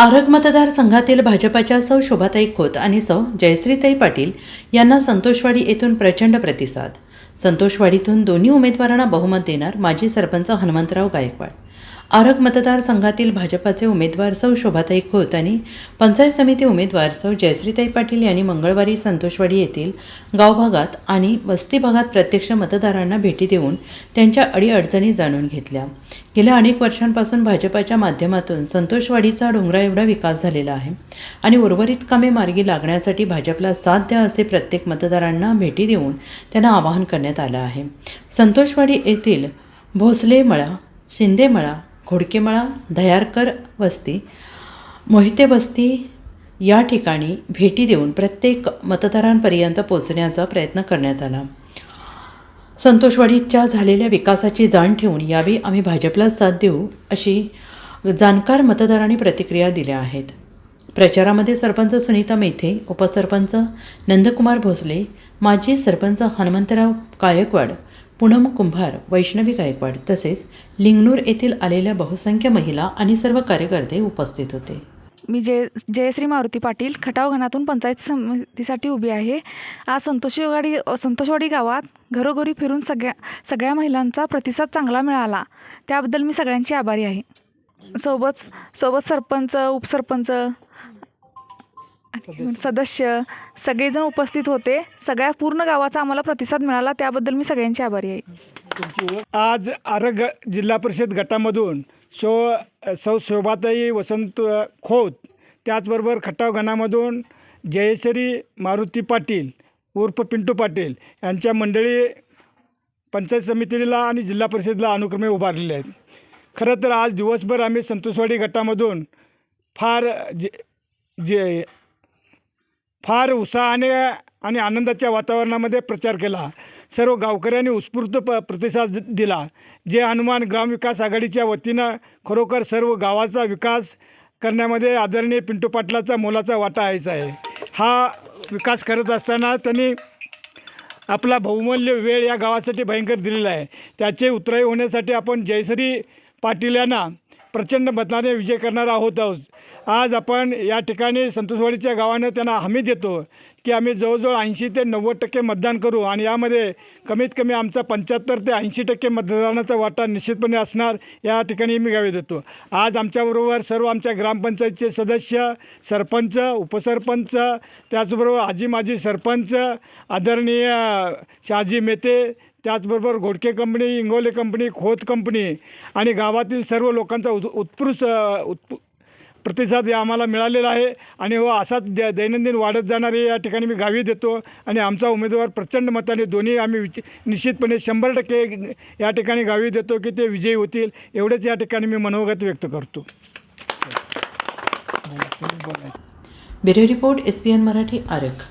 आरग मतदारसंघातील भाजपाच्या सौ शोभाताई खोत आणि सौ जयश्रीताई पाटील यांना संतोषवाडी येथून प्रचंड प्रतिसाद. संतोषवाडीतून दोन्ही उमेदवारांना बहुमत देणार माजी सरपंच हनुमंतराव गायकवाड. आरग मतदारसंघातील भाजपाचे उमेदवार सौ शोभाताई खोत आणि पंचायत समिती उमेदवार सौ जयश्रीताई पाटील यांनी मंगळवारी संतोषवाडी येथील गावभागात आणि वस्ती भागात प्रत्यक्ष मतदारांना भेटी देऊन त्यांच्या अडीअडचणी जाणून घेतल्या. गेल्या अनेक वर्षांपासून भाजपाच्या माध्यमातून संतोषवाडीचा डोंगरा एवढा विकास झालेला आहे आणि उर्वरित कामे मार्गी लागण्यासाठी भाजपला साथ द्या असे प्रत्येक मतदारांना भेटी देऊन त्यांना आवाहन करण्यात आलं आहे. संतोषवाडी येथील भोसले मळा शिंदे मळा घोडकेमळा दयारकर वस्ती मोहिते वस्ती या ठिकाणी भेटी देऊन प्रत्येक मतदारांपर्यंत पोहोचण्याचा प्रयत्न करण्यात आला. संतोषवाडीच्या झालेल्या विकासाची जाण ठेवून यावेळी आम्ही भाजपला साथ देऊ अशी जाणकार मतदारांनी प्रतिक्रिया दिल्या आहेत. प्रचारामध्ये सरपंच सुनीता मेथे उपसरपंच नंदकुमार भोसले माजी सरपंच हनुमंतराव गायकवाड पूनम कुंभार वैष्णवी गायकवाड तसेच लिंगनूर येथील आलेल्या बहुसंख्य महिला आणि सर्व कार्यकर्ते उपस्थित होते. मी जय जयश्री मारुती पाटील खटाव घनातून पंचायत समितीसाठी उभी आहे. आज संतोषीवाडी संतोषवाडी गावात घरोघरी फिरून सगळ्या सगळ्या महिलांचा प्रतिसाद चांगला मिळाला. त्याबद्दल मी सगळ्यांची आभारी आहे. सोबत सोबत सरपंच उपसरपंच सदस्य सगळेजण उपस्थित होते. सगळ्या पूर्ण गावाचा आम्हाला प्रतिसाद मिळाला. त्याबद्दल मी सगळ्यांची आभारी आहे. आज आरग जिल्हा परिषद गटामधून शो सौ शोभाताई वसंत खोत त्याचबरोबर खटाव गणामधून जयश्री मारुती पाटील उर्फ पिंटू पाटील यांच्या मंडळी पंचायत समितीला आणि जिल्हा परिषदेला अनुक्रमे उभारलेले आहेत. खरं तर आज दिवसभर आम्ही संतोषवाडी गटामधून फार जे जे फार उत्साहाने आणि आनंदाच्या वातावरणामध्ये प्रचार केला. सर्व गावकऱ्यांनी उत्स्फूर्त प प्रतिसाद दिला. जे हनुमान ग्रामविकास आघाडीच्या वतीनं खरोखर सर्व गावाचा विकास करण्यामध्ये आदरणीय पिंटू पाटलाचा मोलाचा वाटा आहेच आहे. हा विकास करत असताना त्यांनी आपला बहुमूल्य वेळ या गावासाठी भयंकर दिलेला आहे. त्याचे उतराई होण्यासाठी आपण जयश्री पाटील यांना प्रचंड बदलाने विजय करणार आहोत. आहोत आज आपण या ठिकाणी संतोषवाडीच्या गावानं त्यांना हमी देतो की आम्ही जवळजवळ ऐंशी ते नव्वद टक्के मतदान करू आणि यामध्ये कमीत कमी आमचा पंच्याहत्तर ते ऐंशी टक्के मतदानाचा वाटा निश्चितपणे असणार या ठिकाणी मी गावी देतो. आज आमच्याबरोबर सर्व आमच्या ग्रामपंचायतचे सदस्य सरपंच उपसरपंच त्याचबरोबर आजी माजी सरपंच आदरणीय शहाजी मेते त्याचबरोबर Ghodke company Ingole company Khot company आणि गावातील सर्व लोकांचा उत् उत्कृष्ट उत्प प्रतिसाद या आम्हाला मिळालेला आहे. आणि व असाच द दैनंदिन वाढत जाणारे या ठिकाणी मी गावी देतो आणि आमचा उमेदवार प्रचंड मताने दोन्ही आम्ही विच निश्चितपणे शंभर टक्के या ठिकाणी गावी देतो की ते विजयी होतील. एवढेच या ठिकाणी मी मनोगत व्यक्त करतो. Bureau report S P N Marathi आरख.